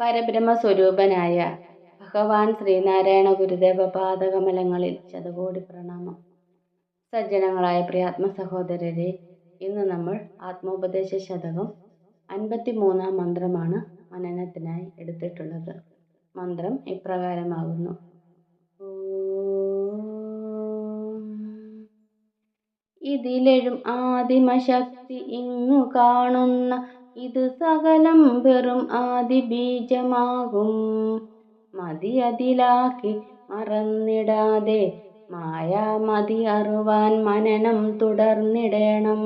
പരബ്രഹ്മസ്വരൂപനായ ഭഗവാൻ ശ്രീനാരായണ ഗുരുദേവ പാദകമലങ്ങളിൽ ശതകോടി പ്രണാമം. സജ്ജനങ്ങളായ പ്രിയാത്മ സഹോദരരെ ഇന്ന് നമ്മൾ ആത്മോപദേശ ശതകം അൻപത്തി മൂന്നാം മന്ത്രമാണ് മനനത്തിനായി എടുത്തിട്ടുള്ളത്. മന്ത്രം ഇപ്രകാരമാകുന്നു. ഇതിലെഴും ആദിമശക്തി ഇങ്ങു കാണുന്ന ഇത് സകലം വെറും ആദിബീജമാകും. മതിയതിലാക്കി മറന്നിടാതെ മായാമതി അറിവാൻ മനനം തുടർന്നിടേണം.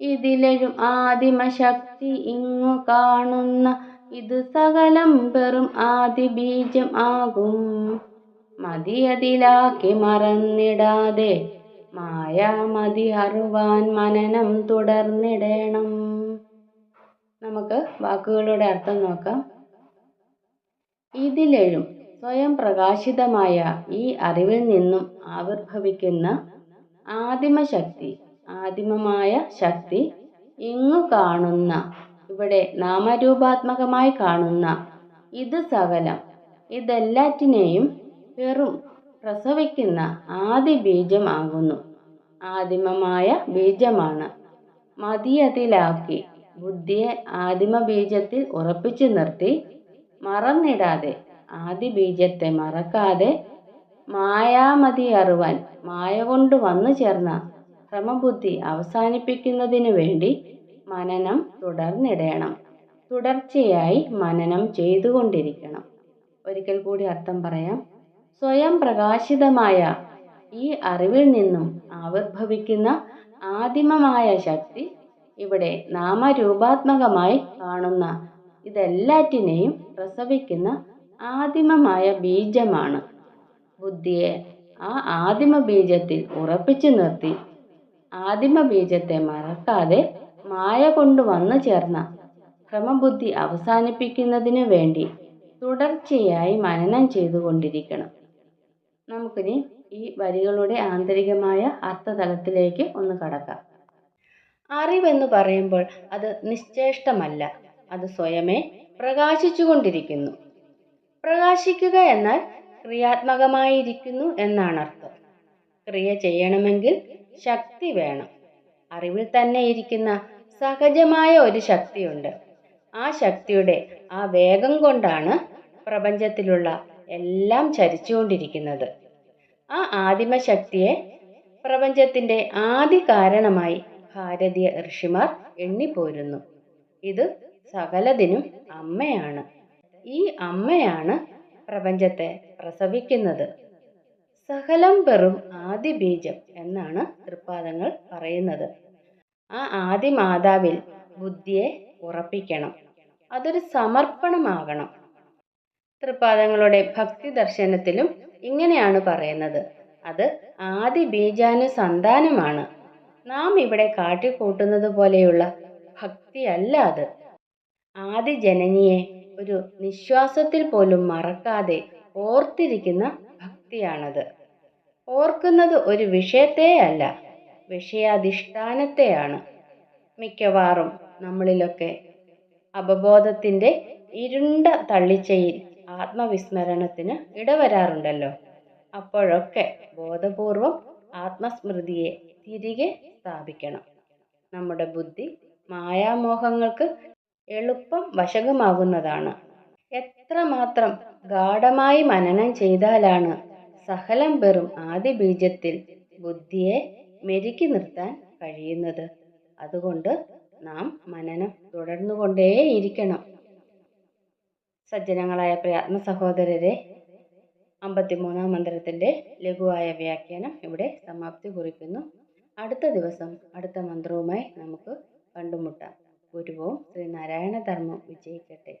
ഇതിലെഴും ആദിമശക്തി ഇങ്ങു കാണുന്ന ഇത് സകലം വെറും ആദിബീജം ആകും മതിയതിലാക്കി മറന്നിടാതെ മായാമതി അറിവാൻ മനനം തുടർന്നിടേണം. നമുക്ക് വാക്കുകളുടെ അർത്ഥം നോക്കാം. ഇതിലെഴും സ്വയം പ്രകാശിതമായ ഈ അറിവിൽ നിന്നും ആവിർഭവിക്കുന്ന ആദിമശക്തി ആദിമമായ ശക്തി ഇങ്ങു കാണുന്ന ഇവിടെ നാമരൂപാത്മകമായി കാണുന്ന ഇത് സകലം ഇതെല്ലാറ്റിനെയും വെറും പ്രസവിക്കുന്ന ആദി ബീജം ആകുന്നു ആദിമമായ ബീജമാണ്. മതിയതിലാക്കി ബുദ്ധിയെ ആദിമ ബീജത്തിൽ ഉറപ്പിച്ചു നിർത്തി മറന്നിടാതെ ആദി ബീജത്തെ മറക്കാതെ മായാമതി അറിവാൻ മായ കൊണ്ട് വന്നു ചേർന്ന ക്രമബുദ്ധി അവസാനിപ്പിക്കുന്നതിനു വേണ്ടി മനനം തുടർന്നിടേണം. തുടർച്ചയായി മനനം ചെയ്തുകൊണ്ടിരിക്കണം. ഒരിക്കൽ കൂടി അർത്ഥം പറയാം. സ്വയം പ്രകാശിതമായ ഈ അറിവിൽ നിന്നും ആവിർഭവിക്കുന്ന ആദിമമായ ശക്തി ഇവിടെ നാമരൂപാത്മകമായി കാണുന്ന ഇതെല്ലാറ്റിനെയും പ്രസവിക്കുന്ന ആദിമമായ ബീജമാണ്. ബുദ്ധിയെ ആ ആദിമ ബീജത്തിൽ ഉറപ്പിച്ചു നിർത്തി ആദിമ ബീജത്തെ മറക്കാതെ മായ കൊണ്ട് വന്നു ചേർന്ന ക്രമബുദ്ധി അവസാനിപ്പിക്കുന്നതിനു വേണ്ടി തുടർച്ചയായി മനനം ചെയ്തുകൊണ്ടിരിക്കണം. നമുക്കിനി ഈ വരികളുടെ ആന്തരികമായ അർത്ഥതലത്തിലേക്ക് ഒന്ന് കടക്കാം. അറിവെന്ന് പറയുമ്പോൾ അത് നിശ്ചേഷ്ടമല്ല അത് സ്വയമേ പ്രകാശിച്ചുകൊണ്ടിരിക്കുന്നു. പ്രകാശിക്കുക എന്നാൽ ക്രിയാത്മകമായിരിക്കുന്നു എന്നാണ് അർത്ഥം ക്രിയ ചെയ്യണമെങ്കിൽ ശക്തി വേണം. അറിവിൽ തന്നെ ഇരിക്കുന്ന സഹജമായ ഒരു ശക്തിയുണ്ട്. ആ ശക്തിയുടെ ആ വേഗം കൊണ്ടാണ് പ്രപഞ്ചത്തിലുള്ള എല്ലാം ചരിച്ചുകൊണ്ടിരിക്കുന്നത്. ആ ആദിമ ശക്തിയെ പ്രപഞ്ചത്തിന്റെ ആദി കാരണമായി ഭാരതീയ ഋഷിമാർ എണ്ണിപ്പോരുന്നു. ഇത് സകലതിനും അമ്മയാണ്. ഈ അമ്മയാണ് പ്രപഞ്ചത്തെ പ്രസവിക്കുന്നത്. സകലം വെറും ആദി ബീജം എന്നാണ് തൃപ്പാദങ്ങൾ പറയുന്നത്. ആ ആദി മാതാവിൽ ബുദ്ധിയെ ഉറപ്പിക്കണം. അതൊരു സമർപ്പണമാകണം. തൃപ്പാദങ്ങളുടെ ഭക്തി ദർശനത്തിലും ഇങ്ങനെയാണ് പറയുന്നത്. അത് ആദി ബീജാനുസന്താനമാണ് നാം ഇവിടെ കാട്ടിക്കൂട്ടുന്നത് പോലെയുള്ള ഭക്തിയല്ല അത്. ആദി ജനനിയെ ഒരു നിശ്വാസത്തിൽ പോലും മറക്കാതെ ഓർത്തിരിക്കുന്ന ഭക്തിയാണത്. ഓർക്കുന്നത് ഒരു വിഷയത്തെ അല്ല വിഷയാധിഷ്ഠാനത്തെയാണ്. മിക്കവാറും നമ്മളിലൊക്കെ അവബോധത്തിന്റെ ഇരുണ്ട തള്ളിച്ചയിൽ ആത്മവിസ്മരണത്തിന് ഇടവരാറുണ്ടല്ലോ. അപ്പോഴൊക്കെ ബോധപൂർവം ആത്മസ്മൃതിയെ തിരികെ സ്ഥാപിക്കണം. നമ്മുടെ ബുദ്ധി മായാമോഹങ്ങൾക്ക് എളുപ്പം വശകമാകുന്നതാണ്. എത്രമാത്രം ഗാഢമായി മനനം ചെയ്താലാണ് സകലം വെറും ആദ്യ ബീജത്തിൽ ബുദ്ധിയെ മെരുക്കി നിർത്താൻ കഴിയുന്നത്. അതുകൊണ്ട് നാം മനനം തുടർന്നുകൊണ്ടേയിരിക്കണം. സജ്ജനങ്ങളായ പ്രയാത്മ സഹോദരരെ അമ്പത്തിമൂന്നാം മന്ത്രത്തിന്റെ ലഘുവായ വ്യാഖ്യാനം ഇവിടെ സമാപ്തി കുറിക്കുന്നു. അടുത്ത ദിവസം അടുത്ത മന്ത്രവുമായി നമുക്ക് കണ്ടുമുട്ടാം. ഗുരുവോ ശ്രീനാരായണ ധർമ്മം വിജയിക്കട്ടെ.